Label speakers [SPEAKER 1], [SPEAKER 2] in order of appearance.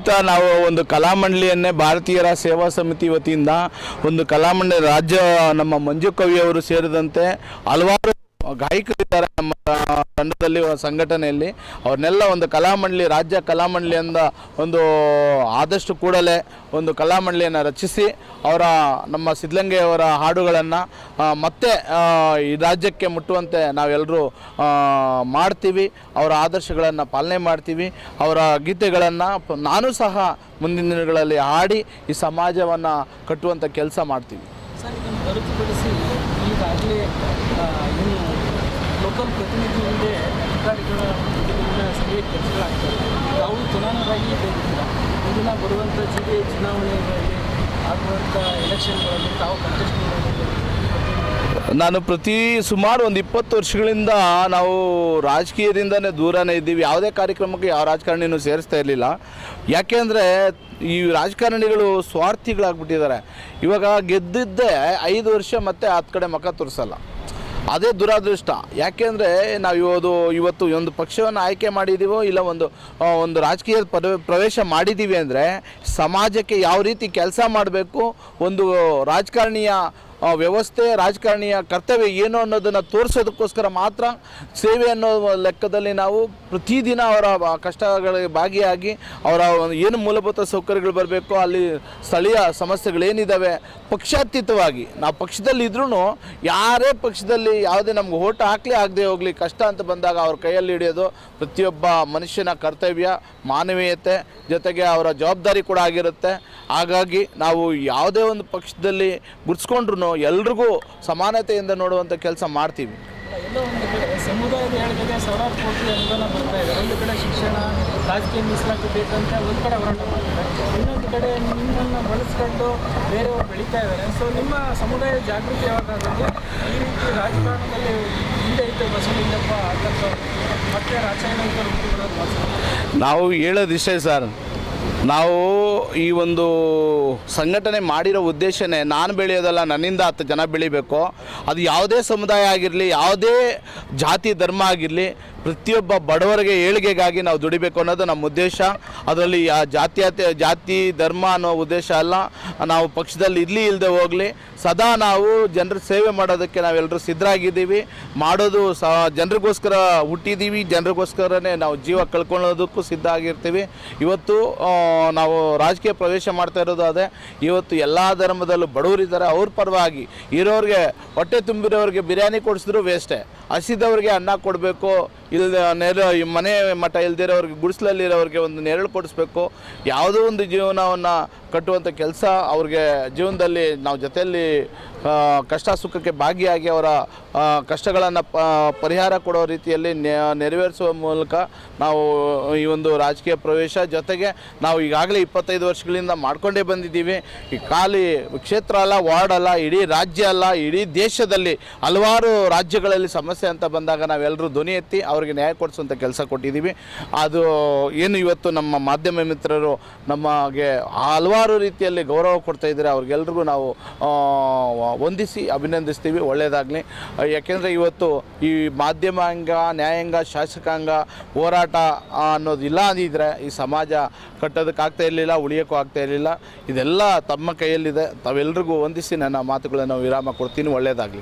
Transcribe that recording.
[SPEAKER 1] ಖಂಡಿತ ನಾವು ಒಂದು ಕಲಾಮಂಡಳಿಯನ್ನೇ ಭಾರತೀಯರ ಸೇವಾ ಸಮಿತಿ ವತಿಯಿಂದ ಒಂದು ಕಲಾಮಂಡಳಿ ರಾಜ್ಯ ನಮ್ಮ ಮಂಜು ಕವಿ ಅವರು ಸೇರಿದಂತೆ ಹಲವಾರು ಗಾಯಕರಿದ್ದಾರೆ ನಮ್ಮ ತಂಡದಲ್ಲಿ ಸಂಘಟನೆಯಲ್ಲಿ. ಅವ್ರನ್ನೆಲ್ಲ ಒಂದು ಕಲಾಮಂಡಳಿ, ರಾಜ್ಯ ಕಲಾಮಂಡಳಿಯಿಂದ ಒಂದು ಆದಷ್ಟು ಕೂಡಲೇ ಒಂದು ಕಲಾಮಂಡಳಿಯನ್ನು ರಚಿಸಿ, ಅವರ ನಮ್ಮ ಸಿದ್ಧಲಿಂಗೆಯವರ ಹಾಡುಗಳನ್ನು ಮತ್ತೆ ಈ ರಾಜ್ಯಕ್ಕೆ ಮುಟ್ಟುವಂತೆ ನಾವೆಲ್ಲರೂ ಮಾಡ್ತೀವಿ. ಅವರ ಆದರ್ಶಗಳನ್ನು ಪಾಲನೆ ಮಾಡ್ತೀವಿ. ಅವರ ಗೀತೆಗಳನ್ನು ನಾನು ಸಹ ಮುಂದಿನ ದಿನಗಳಲ್ಲಿ ಹಾಡಿ, ಈ ಸಮಾಜವನ್ನು ಕಟ್ಟುವಂಥ ಕೆಲಸ ಮಾಡ್ತೀವಿ.
[SPEAKER 2] ಹೊರತುಪಡಿಸಿ ಈಗಾಗಲೇ ಇನ್ನು ಲೋಕಲ್ ಪ್ರತಿನಿಧಿ ಮುಂದೆ ಅಧಿಕಾರಿಗಳ ಸಭೆ ಕೆಲಸಗಳಾಗ್ತವೆ. ತಾವು ಚುನಾವಣೆಗಾಗಿ ಬೇಕಿಲ್ಲ ಮುಂದಿನ ಬರುವಂಥ ಜಿಲ್ಲೆ ಚುನಾವಣೆಗಳಲ್ಲಿ ಆಗುವಂಥ ಎಲೆಕ್ಷನ್ಗಳಲ್ಲಿ ತಾವು ಕಂಟೆಸ್ಟ್
[SPEAKER 1] ನಾನು ಪ್ರತಿ ಸುಮಾರು ಒಂದು ಇಪ್ಪತ್ತು ವರ್ಷಗಳಿಂದ ನಾವು ರಾಜಕೀಯದಿಂದನೇ ದೂರನೇ ಇದ್ದೀವಿ. ಯಾವುದೇ ಕಾರ್ಯಕ್ರಮಕ್ಕೆ ಯಾವ ರಾಜಕಾರಣಿನೂ ಸೇರಿಸ್ತಾ ಇರಲಿಲ್ಲ. ಯಾಕೆಂದರೆ ಈ ರಾಜಕಾರಣಿಗಳು ಸ್ವಾರ್ಥಿಗಳಾಗ್ಬಿಟ್ಟಿದ್ದಾರೆ. ಇವಾಗ ಗೆದ್ದಿದ್ದೇ ಐದು ವರ್ಷ ಮತ್ತೆ ಹತ್ತು ಕಡೆ ಮುಖ ತೋರಿಸಲ್ಲ. ಅದೇ ದುರಾದೃಷ್ಟ. ಯಾಕೆಂದರೆ ನಾವು ಇವತ್ತು ಇವತ್ತು ಒಂದು ಪಕ್ಷವನ್ನು ಆಯ್ಕೆ ಮಾಡಿದ್ದೀವೋ ಇಲ್ಲ ಒಂದು ಒಂದು ರಾಜಕೀಯ ಪ್ರವೆ ಪ್ರವೇಶ ಮಾಡಿದ್ದೀವಿ ಅಂದರೆ ಸಮಾಜಕ್ಕೆ ಯಾವ ರೀತಿ ಕೆಲಸ ಮಾಡಬೇಕು, ಒಂದು ರಾಜಕಾರಣಿಯ ವ್ಯವಸ್ಥೆ, ರಾಜಕಾರಣಿಯ ಕರ್ತವ್ಯ ಏನು ಅನ್ನೋದನ್ನು ತೋರಿಸೋದಕ್ಕೋಸ್ಕರ ಮಾತ್ರ ಸೇವೆ ಅನ್ನೋ ಲೆಕ್ಕದಲ್ಲಿ ನಾವು ಪ್ರತಿದಿನ ಅವರ ಕಷ್ಟಗಳಿಗೆ ಭಾಗಿಯಾಗಿ ಅವರ ಏನು ಮೂಲಭೂತ ಸೌಕರ್ಯಗಳು ಬರಬೇಕು, ಅಲ್ಲಿ ಸ್ಥಳೀಯ ಸಮಸ್ಯೆಗಳೇನಿದ್ದಾವೆ ಪಕ್ಷಾತೀತವಾಗಿ, ನಾವು ಪಕ್ಷದಲ್ಲಿ ಇದ್ರೂ ಯಾರೇ ಪಕ್ಷದಲ್ಲಿ ಯಾವುದೇ ನಮ್ಗೆ ಓಟ್ ಹಾಕ್ಲಿ ಆಗದೆ ಹೋಗಲಿ, ಕಷ್ಟ ಅಂತ ಬಂದಾಗ ಅವ್ರ ಕೈಯಲ್ಲಿ ಹಿಡಿಯೋದು ಪ್ರತಿಯೊಬ್ಬ ಮನುಷ್ಯನ ಕರ್ತವ್ಯ, ಮಾನವೀಯತೆ, ಜೊತೆಗೆ ಅವರ ಜವಾಬ್ದಾರಿ ಕೂಡ ಆಗಿರುತ್ತೆ. ಹಾಗಾಗಿ ನಾವು ಯಾವುದೇ ಒಂದು ಪಕ್ಷದಲ್ಲಿ ಗುರ್ಸ್ಕೊಂಡ್ರು ಎಲ್ರಿಗೂ ಸಮಾನತೆಯಿಂದ ನೋಡುವಂಥ ಕೆಲಸ ಮಾಡ್ತೀವಿ.
[SPEAKER 2] ಎಲ್ಲೋ ಒಂದು ಕಡೆ ಸಮುದಾಯದ ಏಳಿಗೆಗೆ ಸಾವಿರಾರು ಕೋಟಿ ಅನುದಾನ ಬರ್ತಾ ಇದೆ. ಒಂದು ಕಡೆ ಶಿಕ್ಷಣ ರಾಜಕೀಯ ಮೀಸಲಾತಿ ಬೇಕಂತ ಒಂದು ಕಡೆ ಹೋರಾಟ ಮಾಡ್ತಾರೆ. ಇನ್ನೊಂದು ಕಡೆ ನಿಮ್ಮನ್ನು ಬಳಸ್ಕೊಂಡು ಬೇರೆಯವರು ಬೆಳೀತಾ ಇದ್ದಾರೆ. ಸೊ ನಿಮ್ಮ ಸಮುದಾಯ ಜಾಗೃತಿ ಯಾವಾಗ ಆಗುತ್ತೆ ಈ ರೀತಿ ರಾಜಕಾರಣದಲ್ಲಿ ಹಿಂದೆ ಇದ್ದ ಬಸವಲಿಂಗಪ್ಪ ಆದರ್ಶ ಮತ್ತೆ ಬರೋದು ವಾಸ
[SPEAKER 1] ನಾವು ಹೇಳೋದಿಷ್ಟೇ ಸರ್. ನಾವು ಈ ಒಂದು ಸಂಘಟನೆ ಮಾಡಿರೋ ಉದ್ದೇಶನೇ ನಾನು ಬೆಳೆಯೋದಲ್ಲ, ನನ್ನಿಂದ ಹತ್ತು ಜನ ಬೆಳಿಬೇಕು. ಅದು ಯಾವುದೇ ಸಮುದಾಯ ಆಗಿರಲಿ, ಯಾವುದೇ ಜಾತಿ, ಧರ್ಮ ಆಗಿರಲಿ, ಪ್ರತಿಯೊಬ್ಬ ಬಡವರಿಗೆ ಏಳಿಗೆಗಾಗಿ ನಾವು ದುಡಿಬೇಕು ಅನ್ನೋದು ನಮ್ಮ ಉದ್ದೇಶ. ಅದರಲ್ಲಿ ಜಾತ್ಯತೆ ಜಾತಿ ಧರ್ಮ ಅನ್ನೋ ಉದ್ದೇಶ ಅಲ್ಲ. ನಾವು ಪಕ್ಷದಲ್ಲಿ ಇರಲಿ ಇಲ್ಲದೆ ಹೋಗಲಿ, ಸದಾ ನಾವು ಜನರ ಸೇವೆ ಮಾಡೋದಕ್ಕೆ ನಾವೆಲ್ಲರೂ ಸಿದ್ಧರಾಗಿದ್ದೀವಿ. ಮಾಡೋದು ಸ, ಜನರಿಗೋಸ್ಕರ ಹುಟ್ಟಿದ್ದೀವಿ, ಜನರಿಗೋಸ್ಕರನೇ ನಾವು ಜೀವ ಕಳ್ಕೊಳ್ಳೋದಕ್ಕೂ ಸಿದ್ಧ ಆಗಿರ್ತೀವಿ. ಇವತ್ತು ನಾವು ರಾಜಕೀಯ ಪ್ರವೇಶ ಮಾಡ್ತಾ ಇರೋದು ಅದೇ. ಇವತ್ತು ಎಲ್ಲ ಧರ್ಮದಲ್ಲೂ ಬಡವರಿದ್ದಾರೆ ಅವ್ರ ಪರವಾಗಿ ಇರೋರಿಗೆ ಹೊಟ್ಟೆ ತುಂಬಿರೋರಿಗೆ ಬಿರಿಯಾನಿ ಕೊಡಿಸಿದ್ರು ವೇಸ್ಟೇ ಹಸಿದವ್ರಿಗೆ ಅನ್ನ ಕೊಡಬೇಕು ಇಲ್ಲ ನೆರ ಮನೆ ಮಠ ಇಲ್ದಿರೋರಿಗೆ, ಗುಡಿಸ್ಲಲ್ಲಿರೋರಿಗೆ ಒಂದು ನೆರಳು ಕೊಡಿಸ್ಬೇಕು. ಯಾವುದೋ ಒಂದು ಜೀವನವನ್ನು ಕಟ್ಟುವಂಥ ಕೆಲಸ ಅವ್ರಿಗೆ ಜೀವನದಲ್ಲಿ ನಾವು ಜೊತೆಯಲ್ಲಿ ಕಷ್ಟ ಸುಖಕ್ಕೆ ಭಾಗಿಯಾಗಿ ಅವರ ಕಷ್ಟಗಳನ್ನು ಪರಿಹಾರ ಕೊಡೋ ರೀತಿಯಲ್ಲಿ ನೆರವೇರಿಸುವ ಮೂಲಕ ನಾವು ಈ ಒಂದು ರಾಜಕೀಯ ಪ್ರವೇಶ ಜೊತೆಗೆ ನಾವು ಈಗಾಗಲೇ ಇಪ್ಪತ್ತೈದು ವರ್ಷಗಳಿಂದ ಮಾಡ್ಕೊಂಡೇ ಬಂದಿದ್ದೀವಿ. ಈ ಖಾಲಿ ಕ್ಷೇತ್ರ ಅಲ್ಲ, ವಾರ್ಡ್ ಅಲ್ಲ, ಇಡೀ ರಾಜ್ಯ ಅಲ್ಲ, ಇಡೀ ದೇಶದಲ್ಲಿ ಹಲವಾರು ರಾಜ್ಯಗಳಲ್ಲಿ ಸಮಸ್ಯೆ ಅಂತ ಬಂದಾಗ ನಾವೆಲ್ಲರೂ ಧ್ವನಿ ಎತ್ತಿ ಅವರಿಗೆ ನ್ಯಾಯ ಕೊಡಿಸುವಂಥ ಕೆಲಸ ಕೊಟ್ಟಿದ್ದೀವಿ. ಅದು ಏನು ಇವತ್ತು ನಮ್ಮ ಮಾಧ್ಯಮ ಮಿತ್ರರು ನಮಗೆ ಹಲವಾರು ರೀತಿಯಲ್ಲಿ ಗೌರವ ಕೊಡ್ತಾ ಇದ್ದಾರೆ. ಅವ್ರಿಗೆಲ್ರಿಗೂ ನಾವು ವಂದಿಸಿ, ಅಭಿನಂದಿಸ್ತೀವಿ. ಒಳ್ಳೆಯದಾಗಲಿ ಯಾಕೆಂದರೆ ಇವತ್ತು ಈ ಮಾಧ್ಯಮಾಂಗ, ನ್ಯಾಯಾಂಗ, ಶಾಸಕಾಂಗ ಹೋರಾಟ ಅನ್ನೋದಿಲ್ಲ ಅಂದಿದ್ರೆ ಈ ಸಮಾಜ ಕಟ್ಟೋದಕ್ಕಾಗ್ತಾ ಇರಲಿಲ್ಲ, ಉಳಿಯೋಕ್ಕೂ ಆಗ್ತಾ ಇರಲಿಲ್ಲ. ಇದೆಲ್ಲ ತಮ್ಮ ಕೈಯಲ್ಲಿದೆ. ತಾವೆಲ್ಲರಿಗೂ ವಂದಿಸಿ ನನ್ನ ಮಾತುಗಳನ್ನು ವಿರಾಮ ಕೊಡ್ತೀನಿ. ಒಳ್ಳೆಯದಾಗಲಿ